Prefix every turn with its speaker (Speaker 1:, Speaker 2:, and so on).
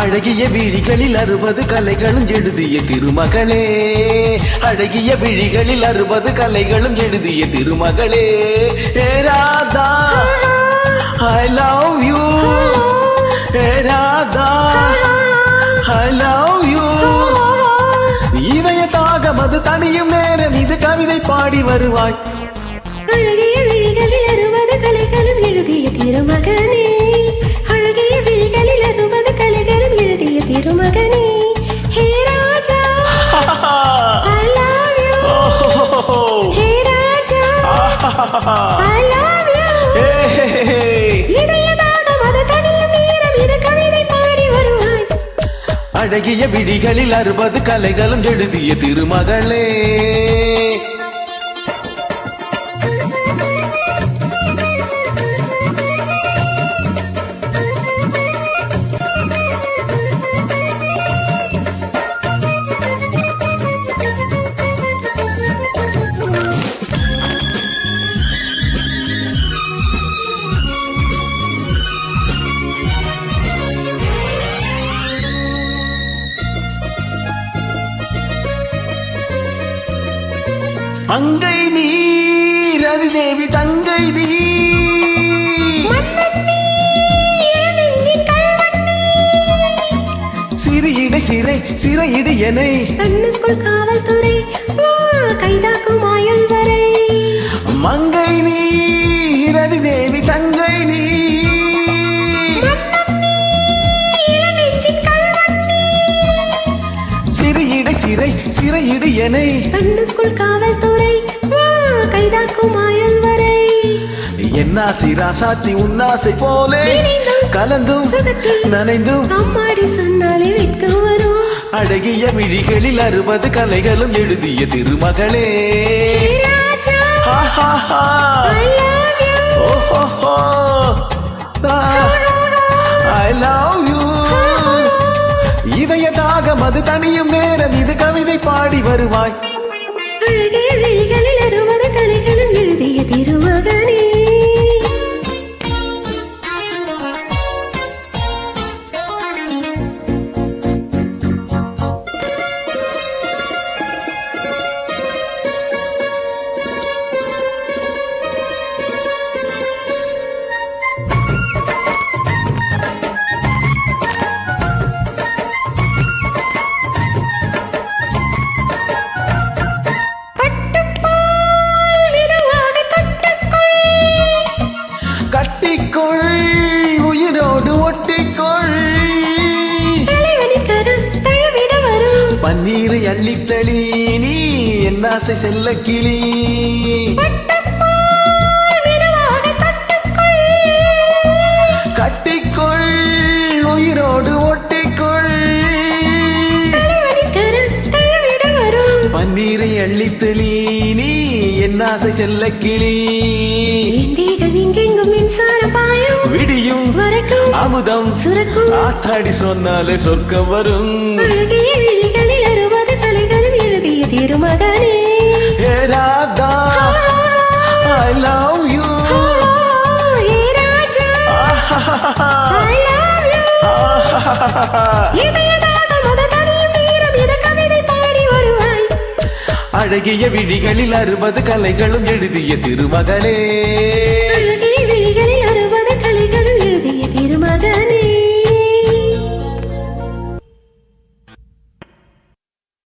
Speaker 1: அழகிய விழிகளில் அறுபது கலைகளும் எழுதிய திருமகளே. அழகிய விழிகளில் அறுபது கலைகளும் எழுதிய திருமகளே. ஏ ராதா ஐ லவ் யூ ஏ ராதா ஐ லவ் யூ இதய தாகம் அது தனியும் நேரம் இது கவிதை பாடி வருவாய்.
Speaker 2: அழகிய விழிகளில் அறுபது கலைகளும் அழகிய விழிகளில் அறுபது கலைகளும் எழுதிய
Speaker 1: திருமகளே. அங்கை நீ ரவி தேவி தங்கை நீ சிறியிடை சிறை சிறையிடு எனை
Speaker 2: கண்ணுக்குள் காவல்துறை கைதாக்கும் ஆயுள் வரை
Speaker 1: மங்கை நீ ரவி தேவி தங்கை சிறையிடு எனை.
Speaker 2: கண்ணுக்குள் காவல்துறை கைதாக்கும் ஆயுள் வரை
Speaker 1: என்னாசி ராசாத்தி உன்னாசை போலே. கலந்தும் நனைந்தும்.
Speaker 2: அம்மாடி சொன்னாலே வெட்கம் வரும்.
Speaker 1: அழகிய விழிகளில் அறுபது கலைகளும் எழுதிய திருமகளே. ஐ லவ் யூ இதய தாகம் அது தனியும் கவிதை பாடி வருவாய். கட்டிக்கொள் உயிரோடு ஒட்டிக்கொள்
Speaker 2: தலைவனின் கரம் தழுவிட வரும்
Speaker 1: அள்ளித்தளி நீ என்னாசை செல்ல கிளி கட்டிக்கொள் உயிரோடு ஒட்டிக்கொள் பன்னீரை அள்ளித்தளி நீ என்னாசை செல்ல கிளி.
Speaker 2: இங்கெங்கும் மின்சாரம் பாயும்.
Speaker 1: விடியும்
Speaker 2: வரைக்கும்
Speaker 1: அமுதம்.
Speaker 2: சுரக்கும்.
Speaker 1: ஆத்தாடி சொன்னாலே சொர்க்கம் வரும்.
Speaker 2: அழகிய விழிகளில் அறுபது கலைகளும் எழுதிய திருமகனே
Speaker 1: ஏ ராதா ஐ லவ் யூ
Speaker 2: ஏ ராஜா. I love you.
Speaker 1: அழகிய விழிகளில் அறுபது கலைகளும் எழுதிய திருமகளே.